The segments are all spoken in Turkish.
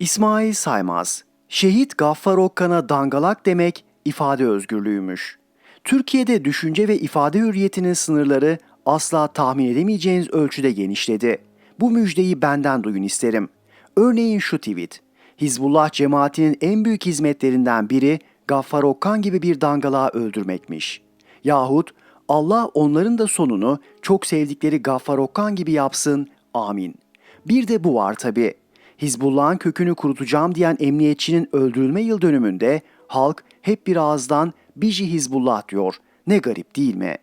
İsmail Saymaz, şehit Gaffar Okkan'a dangalak demek ifade özgürlüğümüş. Türkiye'de düşünce ve ifade hürriyetinin sınırları asla tahmin edemeyeceğiniz ölçüde genişledi. Bu müjdeyi benden duyun isterim. Örneğin şu tweet. Hizbullah cemaatinin en büyük hizmetlerinden biri Gaffar Okkan gibi bir dangalağı öldürmekmiş. Yahut Allah onların da sonunu çok sevdikleri Gaffar Okkan gibi yapsın. Amin. Bir de bu var tabi. Hizbullah'ın kökünü kurutacağım diyen emniyetçinin öldürülme yıl dönümünde halk hep bir ağızdan Biji Hizbullah diyor. Ne garip değil mi?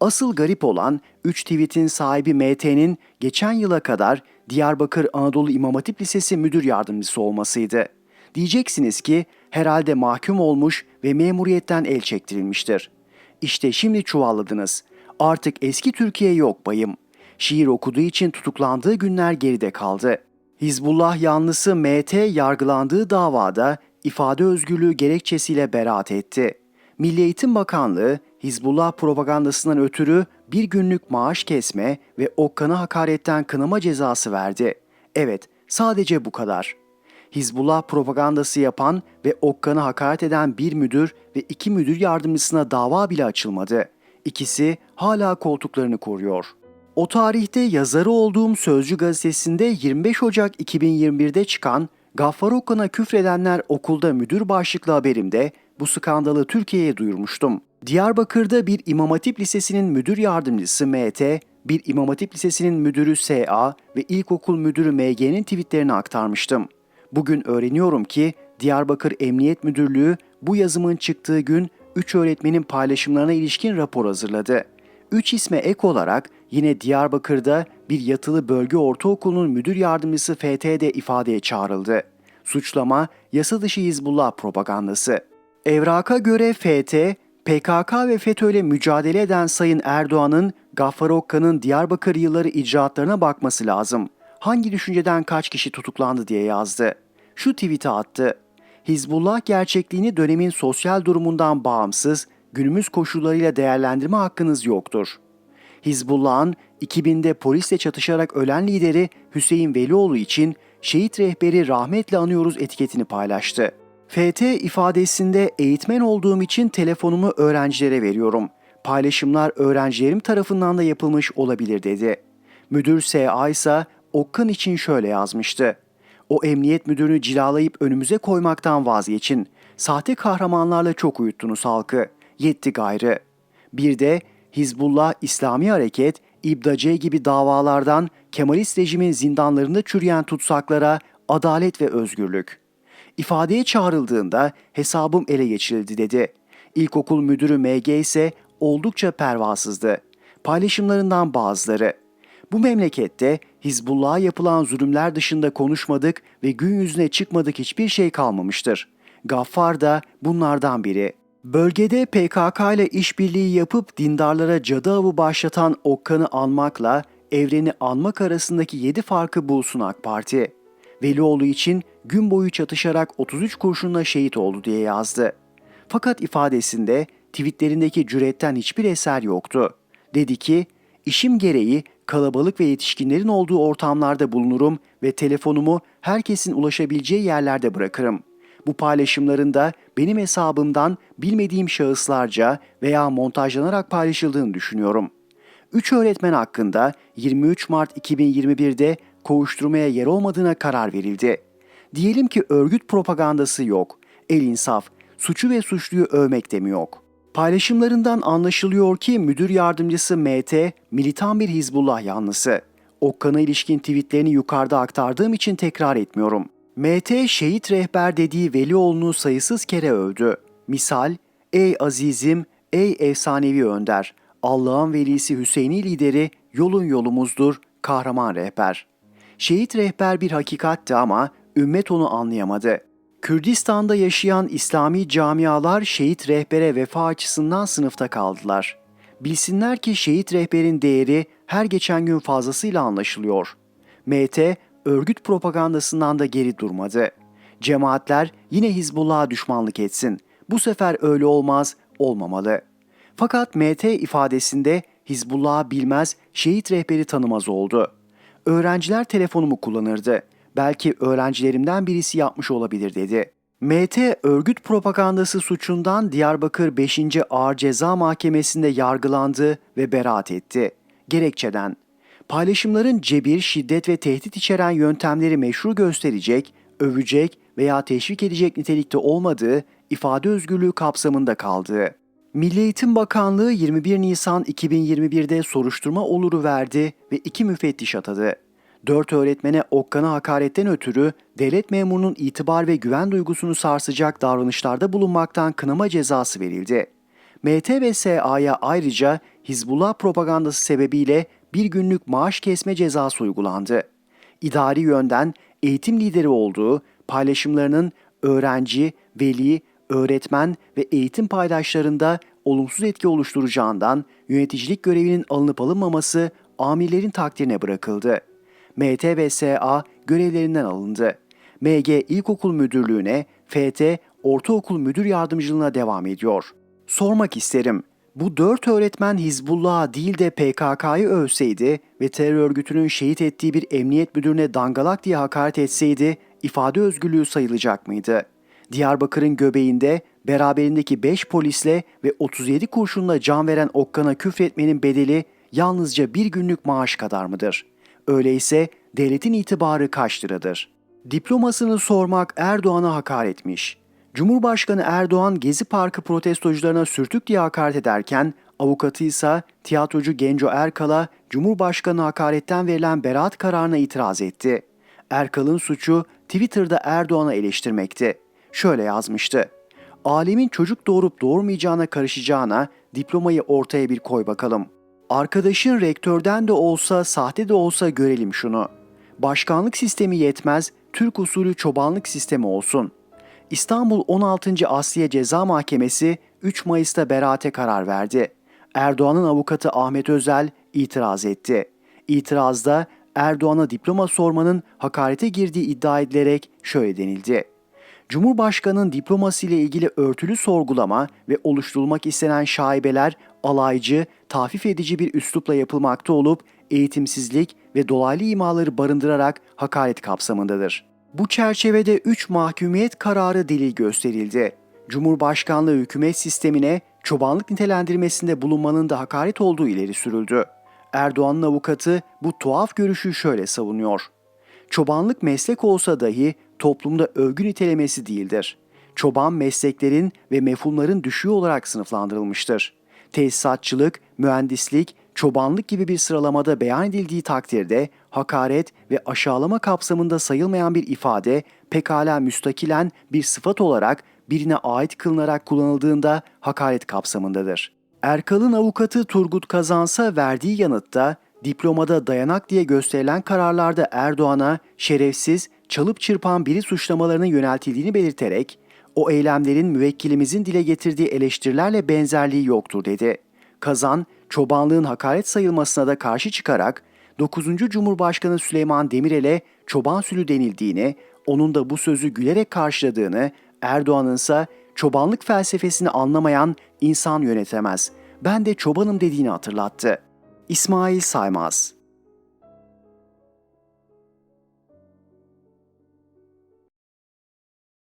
Asıl garip olan 3 tweetin sahibi MT'nin geçen yıla kadar Diyarbakır Anadolu İmam Hatip Lisesi müdür yardımcısı olmasıydı. Diyeceksiniz ki herhalde mahkum olmuş ve memuriyetten el çektirilmiştir. İşte şimdi çuvalladınız. Artık eski Türkiye yok bayım. Şiir okuduğu için tutuklandığı günler geride kaldı. Hizbullah yanlısı MT yargılandığı davada ifade özgürlüğü gerekçesiyle beraat etti. Milli Eğitim Bakanlığı Hizbullah propagandasından ötürü bir günlük maaş kesme ve Okkan'a hakaretten kınama cezası verdi. Evet, sadece bu kadar. Hizbullah propagandası yapan ve Okkan'a hakaret eden bir müdür ve iki müdür yardımcısına dava bile açılmadı. İkisi hala koltuklarını koruyor. O tarihte yazarı olduğum Sözcü gazetesinde 25 Ocak 2021'de çıkan Gaffar Okkan'a küfredenler okulda müdür başlıklı haberimde bu skandalı Türkiye'ye duyurmuştum. Diyarbakır'da bir İmam Hatip Lisesi'nin müdür yardımcısı MT, bir İmam Hatip Lisesi'nin müdürü SA ve ilkokul müdürü MG'nin tweetlerini aktarmıştım. Bugün öğreniyorum ki Diyarbakır Emniyet Müdürlüğü bu yazımın çıktığı gün 3 öğretmenin paylaşımlarına ilişkin rapor hazırladı. 3 isme ek olarak yine Diyarbakır'da bir yatılı bölge ortaokulunun müdür yardımcısı FT'de ifadeye çağrıldı. Suçlama yasa dışı Hizbullah propagandası. Evraka göre FT, PKK ve FETÖ'yle mücadele eden Sayın Erdoğan'ın Gaffar Okka'nın Diyarbakır yılları icraatlarına bakması lazım. Hangi düşünceden kaç kişi tutuklandı diye yazdı. Şu tweet'i attı. Hizbullah gerçekliğini dönemin sosyal durumundan bağımsız, günümüz koşullarıyla değerlendirme hakkınız yoktur. Hizbullah'ın 2000'de polisle çatışarak ölen lideri Hüseyin Velioğlu için şehit rehberi rahmetle anıyoruz etiketini paylaştı. FT ifadesinde eğitmen olduğum için telefonumu öğrencilere veriyorum. Paylaşımlar öğrencilerim tarafından da yapılmış olabilir dedi. Müdür SA ise Okkan için şöyle yazmıştı. O emniyet müdürünü cilalayıp önümüze koymaktan vazgeçin. Sahte kahramanlarla çok uyuttunuz halkı. Yetti gayrı. Bir de Hizbullah İslami Hareket, İbdace gibi davalardan Kemalist rejimin zindanlarında çürüyen tutsaklara adalet ve özgürlük. İfadeye çağrıldığında hesabım ele geçirildi dedi. İlkokul müdürü MG ise oldukça pervasızdı. Paylaşımlarından bazıları. Bu memlekette Hizbullah'a yapılan zulümler dışında konuşmadık ve gün yüzüne çıkmadık hiçbir şey kalmamıştır. Gaffar da bunlardan biri. Bölgede PKK ile işbirliği yapıp dindarlara cadı avı başlatan Okkan'ı anmakla evreni anmak arasındaki 7 farkı bulsun AK Parti. Velioğlu için gün boyu çatışarak 33 kurşunla şehit oldu diye yazdı. Fakat ifadesinde tweetlerindeki cüretten hiçbir eser yoktu. Dedi ki, işim gereği kalabalık ve yetişkinlerin olduğu ortamlarda bulunurum ve telefonumu herkesin ulaşabileceği yerlerde bırakırım. Bu paylaşımlarında benim hesabımdan bilmediğim şahıslarca veya montajlanarak paylaşıldığını düşünüyorum. 3 öğretmen hakkında 23 Mart 2021'de kovuşturmaya yer olmadığına karar verildi. Diyelim ki örgüt propagandası yok. El insaf, suçu ve suçluyu övmek de mi yok? Paylaşımlarından anlaşılıyor ki müdür yardımcısı MT militan bir Hizbullah yanlısı. Okkan'a ilişkin tweetlerini yukarıda aktardığım için tekrar etmiyorum. MT şehit rehber dediği Velioğlu'nu sayısız kere övdü. Misal, ey azizim, ey efsanevi önder, Allah'ın velisi Hüseyini lideri yolun yolumuzdur, kahraman rehber. Şehit rehber bir hakikatti ama ümmet onu anlayamadı. Kürdistan'da yaşayan İslami camialar şehit rehbere vefa açısından sınıfta kaldılar. Bilsinler ki şehit rehberin değeri her geçen gün fazlasıyla anlaşılıyor. MT örgüt propagandasından da geri durmadı. Cemaatler yine Hizbullah'a düşmanlık etsin. Bu sefer öyle olmaz, olmamalı. Fakat MT ifadesinde Hizbullah'ı bilmez, şehit rehberi tanımaz oldu. Öğrenciler telefonumu kullanırdı. belki öğrencilerimden birisi yapmış olabilir dedi. MT örgüt propagandası suçundan Diyarbakır 5. Ağır Ceza Mahkemesi'nde yargılandı ve beraat etti. Gerekçeden paylaşımların cebir, şiddet ve tehdit içeren yöntemleri meşru gösterecek, övecek veya teşvik edecek nitelikte olmadığı ifade özgürlüğü kapsamında kaldığı. Milli Eğitim Bakanlığı 21 Nisan 2021'de soruşturma oluru verdi ve iki müfettiş atadı. Dört öğretmene Okkan'a hakaretten ötürü devlet memurunun itibar ve güven duygusunu sarsacak davranışlarda bulunmaktan kınama cezası verildi. MT ayrıca Hizbullah propagandası sebebiyle bir günlük maaş kesme cezası uygulandı. İdari yönden eğitim lideri olduğu paylaşımlarının öğrenci, veli, öğretmen ve eğitim paydaşlarında olumsuz etki oluşturacağından yöneticilik görevinin alınıp alınmaması amirlerin takdirine bırakıldı. MT ve SA görevlerinden alındı. MG İlkokul Müdürlüğü'ne, FT Ortaokul Müdür Yardımcılığına devam ediyor. Sormak isterim. Bu dört öğretmen Hizbullah'a değil de PKK'yı övseydi ve terör örgütünün şehit ettiği bir emniyet müdürüne dangalak diye hakaret etseydi ifade özgürlüğü sayılacak mıydı? Diyarbakır'ın göbeğinde beraberindeki 5 polisle ve 37 kurşunla can veren Okkan'a küfretmenin bedeli yalnızca bir günlük maaş kadar mıdır? Öyleyse devletin itibarı kaç liradır? Diplomasını sormak Erdoğan'a hakaretmiş. Cumhurbaşkanı Erdoğan Gezi Parkı protestocularına sürtük diye hakaret ederken avukatı ise tiyatrocu Genco Erkal'a Cumhurbaşkanı hakaretten verilen beraat kararına itiraz etti. Erkal'ın suçu Twitter'da Erdoğan'a eleştirmekti. Şöyle yazmıştı. Alemin çocuk doğurup doğurmayacağına karışacağına diplomayı ortaya bir koy bakalım. Arkadaşın rektörden de olsa sahte de olsa görelim şunu. Başkanlık sistemi yetmez, Türk usulü çobanlık sistemi olsun.'' İstanbul 16. Asliye Ceza Mahkemesi 3 Mayıs'ta beraate karar verdi. Erdoğan'ın avukatı Ahmet Özel itiraz etti. İtirazda Erdoğan'a diploma sormanın hakarete girdiği iddia edilerek şöyle denildi. Cumhurbaşkanının diploması ile ilgili örtülü sorgulama ve oluşturulmak istenen şaibeler alaycı, tafif edici bir üslupla yapılmakta olup eğitimsizlik ve dolaylı imaları barındırarak hakaret kapsamındadır.'' Bu çerçevede 3 mahkumiyet kararı delil gösterildi. Cumhurbaşkanlığı hükümet sistemine çobanlık nitelendirmesinde bulunmanın da hakaret olduğu ileri sürüldü. Erdoğan'ın avukatı bu tuhaf görüşü şöyle savunuyor. Çobanlık meslek olsa dahi toplumda övgü nitelemesi değildir. Çoban mesleklerin ve mefhumların düşüğü olarak sınıflandırılmıştır. Tesisatçılık, mühendislik, çobanlık gibi bir sıralamada beyan edildiği takdirde hakaret ve aşağılama kapsamında sayılmayan bir ifade pekala müstakilen bir sıfat olarak birine ait kılınarak kullanıldığında hakaret kapsamındadır. Erkal'ın avukatı Turgut Kazansa verdiği yanıtta diplomada dayanak diye gösterilen kararlarda Erdoğan'a şerefsiz, çalıp çırpan biri suçlamalarının yöneltildiğini belirterek o eylemlerin müvekkilimizin dile getirdiği eleştirilerle benzerliği yoktur dedi. Kazan, çobanlığın hakaret sayılmasına da karşı çıkarak 9. Cumhurbaşkanı Süleyman Demirel'e çoban sülü denildiğini, onun da bu sözü gülerek karşıladığını, Erdoğan'ın ise çobanlık felsefesini anlamayan insan yönetemez. Ben de çobanım dediğini hatırlattı. İsmail Saymaz